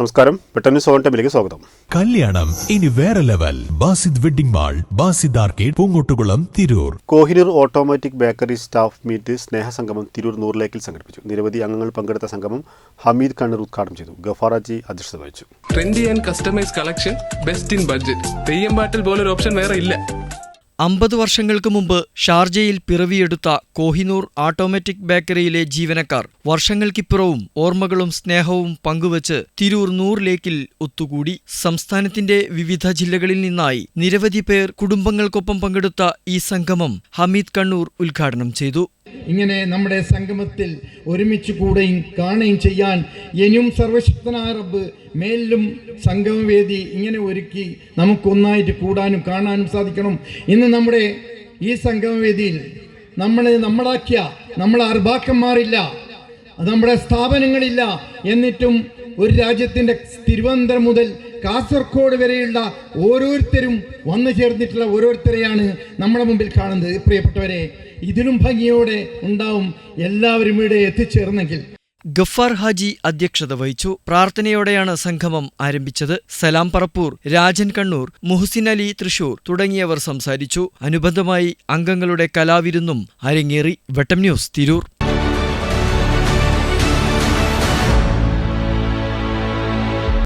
നമസ്കാരം. പെട്ടെന്ന് സോൺ ടൈമിലേക്ക് സ്വാഗതം. കല്യാണം ഇനി വേറെ level. Basid wedding mall Basid arcade Poongottukulam Tirur. Kohinoor automatic bakery staff meet സ്നേഹ സ്നേഹസംഗമം തിരൂർ നൂറിലേക്കിൽ സംഘടിപ്പിച്ചു. നിരവധി അംഗങ്ങൾ പങ്കെടുത്ത സംഗമം ഹമീദ് കണ്ണൂർ ഉദ്ഘാടനം ചെയ്തു. ഗഫാറാജി അധ്യക്ഷത വഹിച്ചു. Trendy and customise collection best in budget. Theyyam പാട്ടിൽ പോലൊരു ഓപ്ഷൻ വേറെ ഇല്ല. അമ്പത് വർഷങ്ങൾക്ക് മുമ്പ് ഷാർജയിൽ പിറവിയെടുത്ത കോഹിനൂർ ഓട്ടോമാറ്റിക് ബേക്കറിയിലെ ജീവനക്കാർ വർഷങ്ങൾക്കിപ്പുറവും ഓർമ്മകളും സ്നേഹവും പങ്കുവച്ച് തിരൂർ നൂർ ലേക്കിൽ ഒത്തുകൂടി സംസ്ഥാനത്തിന്റെ വിവിധ ജില്ലകളിൽ നിന്നായി നിരവധി പേർ കുടുംബങ്ങൾക്കൊപ്പം പങ്കെടുത്ത ഈ സംഗമം ഹമീദ് കണ്ണൂർ ഉദ്ഘാടനം ചെയ്തു. ഇങ്ങനെ നമ്മുടെ സംഗമത്തിൽ ഒരുമിച്ച് കൂടുകയും കാണുകയും ചെയ്യാൻ ഇനിയും സർവശക്തനായ റബ്ബ് മേലിലും സംഗമവേദി ഇങ്ങനെ ഒരുക്കി നമുക്കൊന്നായിട്ട് കൂടാനും കാണാനും സാധിക്കണം ഇന്ന് നമ്മുടെ ഈ സംഗമവേദിയിൽ നമ്മളെ നമ്മളാക്കിയ നമ്മളെ അർബാക്കന്മാരില്ല നമ്മുടെ സ്ഥാപനങ്ങളില്ല എന്നിട്ടും ഒരു രാജ്യത്തിന്റെ തിരുവനന്തപുരം മുതൽ കാസർഗോഡ് വരെയുള്ള ഓരോരുത്തരും വന്നു ചേർന്നിട്ടുള്ള ഓരോരുത്തരെയാണ് നമ്മുടെ മുമ്പിൽ കാണുന്നത്. പ്രിയപ്പെട്ടവരെ ഇതിലും ഭംഗിയോടെ ഉണ്ടാവും. എല്ലാവരും ഇവിടെ എത്തിച്ചേർന്നെങ്കിൽ ഗഫാർ ഹാജി അധ്യക്ഷത വഹിച്ചു. പ്രാർത്ഥനയോടെയാണ് സംഗമം ആരംഭിച്ചത്. സലാം പറപ്പൂർ രാജൻ കണ്ണൂർ മുഹസിൻ അലി തൃശൂർ തുടങ്ങിയവർ സംസാരിച്ചു. അനുബന്ധമായി അംഗങ്ങളുടെ കലാവിരുന്നും അരങ്ങേറി. വെട്ടം ന്യൂസ് തിരൂർ.